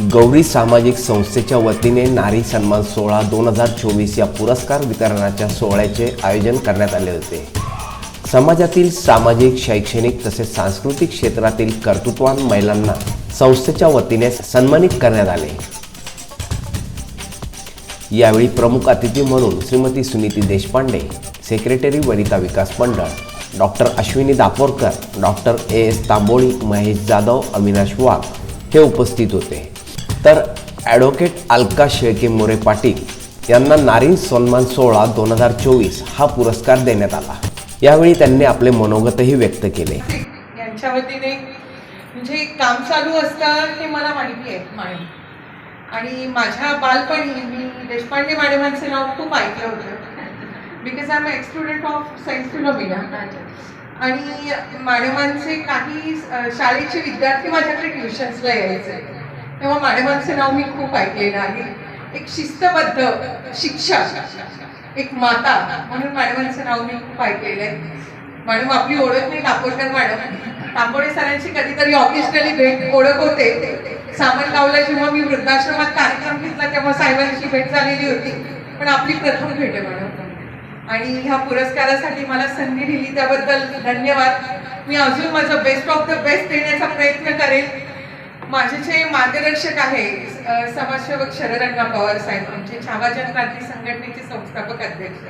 गौरी सामाजिक संस्थेच्या वतीने नारी सन्मान सोहळा दोन हजार चोवीस या पुरस्कार वितरणाच्या सोहळ्याचे आयोजन करण्यात आले होते. समाजातील सामाजिक शैक्षणिक तसेच सांस्कृतिक क्षेत्रातील कर्तृत्वान महिलांना संस्थेच्या वतीने सन्मानित करण्यात आले. यावेळी प्रमुख अतिथी म्हणून Shrimati Suniti Deshpande secretary Vanita Vikas Mandal doctor Ashwini Daporkar doctor A S Tamboli Mahesh Jadhav Avinash Wagh हे उपस्थित होते. तर ॲडव्होकेट अलका शेळके मोरे पाटील यांना नारी सन्मान सोहळा दोन हजार चोवीस हा पुरस्कार देण्यात आला. यावेळी त्यांनी आपले मनोगतही व्यक्त केले. यांच्या वतीने म्हणजे काम चालू असतं हे मला माहिती आहे माहिती. आणि माझ्या बालपणी मी देशपांडे मॅडमांचं नाव खूप ऐकलं होतं. Because I am ex student of science Philomena आणि मॅडमांचे काही शाळेचे विद्यार्थी माझ्याकडे ट्युशन्सला यायचे. तेव्हा मॅडमांचं नाव मी खूप ऐकलेलं आहे. एक शिस्तबद्ध शिक्षक एक माता म्हणून मॅडमांचं नाव मी खूप ऐकलेलं आहे. मॅडम आपली ओळख नाही तापोडकर मॅडम. तांबोडे सरांची कधीतरी ऑफिशियली भेट ओळख होते. सामनगावला जेव्हा मी वृद्धाश्रमात कार्यक्रम घेतला तेव्हा साहेबांची भेट झालेली होती. पण आपली प्रथम भेट आहे मॅडम. आणि ह्या पुरस्कारासाठी मला संधी दिली त्याबद्दल धन्यवाद. मी अजून माझं बेस्ट ऑफ द बेस्ट देण्याचा प्रयत्न करेन. माझे जे मार्गदर्शक आहे समाजसेवक शरदरंगा पवार साहेब म्हणजे छावाजन क्रांती संघटनेचे संस्थापक अध्यक्ष.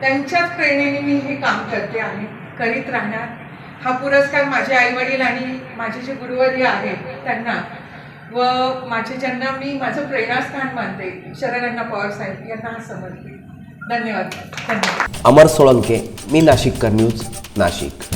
त्यांच्याच प्रेरणेने मी हे काम करते आहे करीत राहणार. हा पुरस्कार माझे आई वडील आणि माझे जे गुरुवर्य आहेत त्यांना व माझे ज्यांना मी माझं प्रेरणास्थान मानते शरदरंगा पवार साहेब यांना हा समर्पित. धन्यवाद. धन्यवाद. अमर सोळंके मी नाशिककर न्यूज नाशिक.